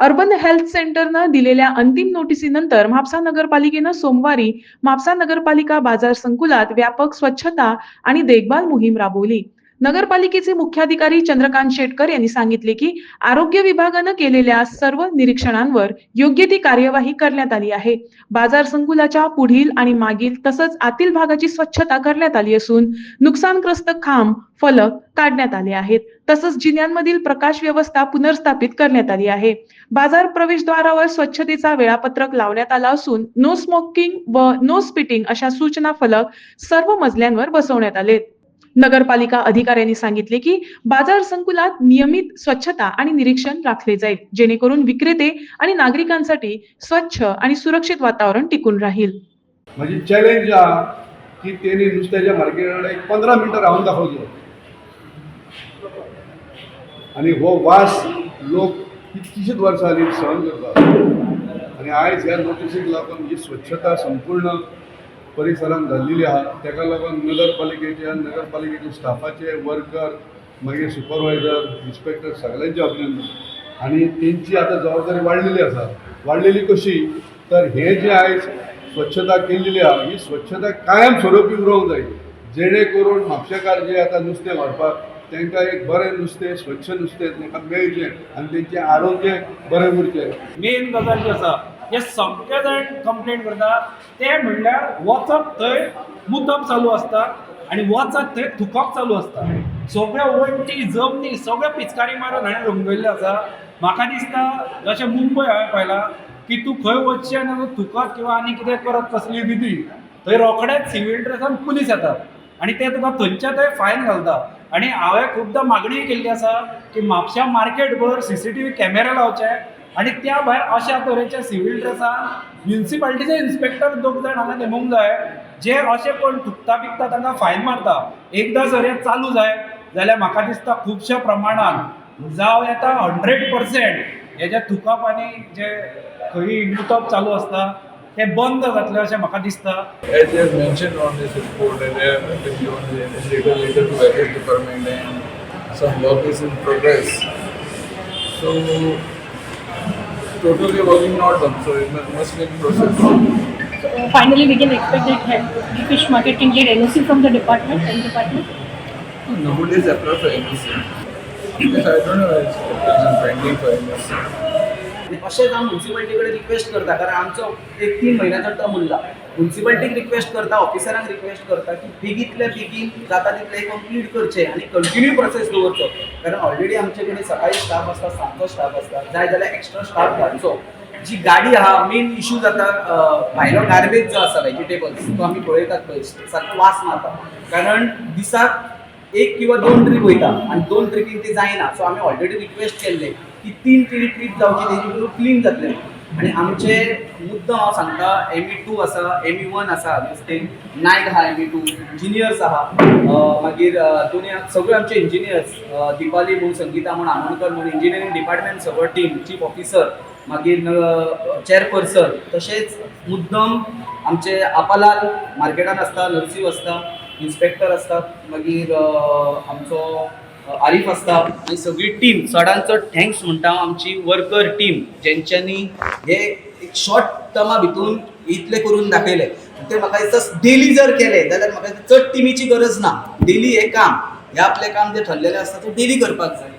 Urban health सेंटरनं दिलेल्या अंतिम नोटिसीनंतर म्हापसा नगरपालिकेनं सोमवारी म्हापसा नगरपालिका बाजार संकुलात व्यापक स्वच्छता आणि देखभाल मोहीम राबवली. नगरपालिकेचे मुख्याधिकारी चंद्रकांत शेटकर यांनी सांगितले की आरोग्य विभागानं केलेल्या सर्व निरीक्षणांवर योग्य ती कार्यवाही करण्यात आली आहे. बाजार संकुलाच्या पुढील आणि मागील तसंच आतील भागाची स्वच्छता करण्यात आली असून नुकसानग्रस्त खांब फलक काढण्यात आले आहेत. तसंच जिन्यांमधील प्रकाश व्यवस्था पुनर्स्थापित करण्यात आली आहे. बाजार प्रवेशद्वारावर स्वच्छतेचा वेळापत्रक लावण्यात आला असून नो स्मोकिंग व नो स्पिटिंग अशा सूचना फलक सर्व मजल्यांवर बसवण्यात आलेत. नगरपालिका अधिकाऱ्यांनी सांगितले की बाजार संकुलात नियमित स्वच्छता आणि निरीक्षण राखले जाईल जेणेकरून विक्रेते आणि नागरिकांसाठी स्वच्छ आणि सुरक्षित वातावरण टिकून राहील. म्हणजे चॅलेंज की त्यांनी नुसत्याच्या मार्केटाकडे एक पंदरा मिनटां रावन दाखोवचो आणि हो वास लोक कितकीशींच वर्सां जालीं सहन करतात. आणि आयज ह्या नोटिसीक लागून ही म्हणजे स्वच्छता संपूर्ण परिसरात जाल्लेली आहा. तेका लागून नगरपालिकेच्या नगरपालिकेच्या स्टाफाचे वर्कर मागीर सुपरवायझर इन्स्पेक्टर सगळ्यांचे अभिनंदन. आणि तेंची आतां जबाबदारी वाडलेली आसा वाडलेली कशी? तर हे जे आयज स्वच्छता केलेली आहा ही स्वच्छता कायम स्वरुपी उरोवंक जाय जेणे करून म्हापशेकार जे आतां नुस्तें व्हरपाक तांकां एक बरें नुस्तें स्वच्छ नुस्तें तांकां मेळचें आनी तेंचें आरोग्य बरें उरचें. मेन गजाल जी आसा हे सगळे जाण कंप्लेंट करता ते म्हणल्यार वचप थंय मुतप चालू आसता आनी वचत थंय थुकप चालू आसता सगळ्या वण्टी जमनी सगळ्यो पिचकारी मारून हाणें रंगयल्ले आसा म्हाका दिसता जशें मुंबय हांवें पळयलां की तूं खंय वचचें ना थुकत किंवा आनी कितें करत कसली विधी? थंय रोखडेच सिवील ड्रेसान पुलीस येतात. आनी ते तुका थंयच्या थंय फायन घालता आनी हांवें खुबदां मागणी केल्ली आसा की म्हापशा मार्केट भर C C T V camera लावचे आनी त्या भायर अशा तरेचे सिवील ड्रेसान म्युन्सिपाल्टीचे इन्स्पेक्टर दोग जाण हांगा नेमूंक जाय. जे असे कोण थुकता बिकता तांकां फायन मारता एकदां जर हें चालू जाय जाल्यार म्हाका दिसता खुबशा प्रमाणान जावं येता हंड्रेड पर्सेंट हे जे थुकप आनी जे खंयी लुटप चालू आसता ते बंद जातले अशें म्हाका दिसता. As. So totally working not done, so it mu- must be in process. So finally, we can expect that head- the fish market can get NOC from the department, health department. Nobody is applied for NBC. Yes, I don't know, it's it's pending for NBC. अशेंच हांव municipality कडेन request करता कारण आमचो एक तीन म्हयन्याचो term उरला म्युन्सिपाल्टीक रिक्वेस्ट करता ऑफिसरांक रिक्वेस्ट करता की बेगीतल्या बेगीन जाता तितले कंप्लीट करचे आनी कंटिन्यू प्रोसेस दवरचो कारण ऑलरेडी आमचे कडेन सकाळी स्टाफ आसता सांजचो स्टाफ आसता जाय जाल्यार एक्स्ट्रा स्टाफ घालचो जी गाडी आहा मेन इशू जाता भायलो गार्बेज जो आसा व्हेजिटेबल्स तो आमी पळयतात पळय सारको वास मारता. कारण दिसाक एक किंवा दोन ट्रीप वयता आनी दोन ट्रिपीन ती जायना सो आमी ऑलरेडी रिक्वेस्ट केल्ले ती तीन तरी ट्रीप जावची तेजी करून क्लीन जातले आनी आमचे मुद्दम हांव सांगता एम ई टू आसा एम ई वन आसा नुस्तें नायक आहा एम ई टू इंजिनियर्स आहा मागीर दुनिया सगळे आमचे इंजिनियर्स दिपाली म्हणून संगीता म्हूण आमोणकर म्हणून इंजिनियरींग डिपार्टमेंट सगळो टीम चीफ ऑफिसर मागीर चेअरपर्सन तशेंच मुद्दम आमचे आपालाल मार्केटान आसता नर्सीव आसता इन्स्पेक्टर आसतात मागीर आमचो आरीफ आसता आनी सगळी टीम चडांत चड थँक्स म्हणटा आमची वर्कर टीम जेंच्यांनी हे एक शॉर्ट टर्मा भितून इतले करून दाखयले ते म्हाका दिसता डेली जर केले जाल्यार म्हाका चड टिमीची गरज ना. डेली हे काम. हे आपले काम जे ठरलेले आसता ते डेली करपाक जाय.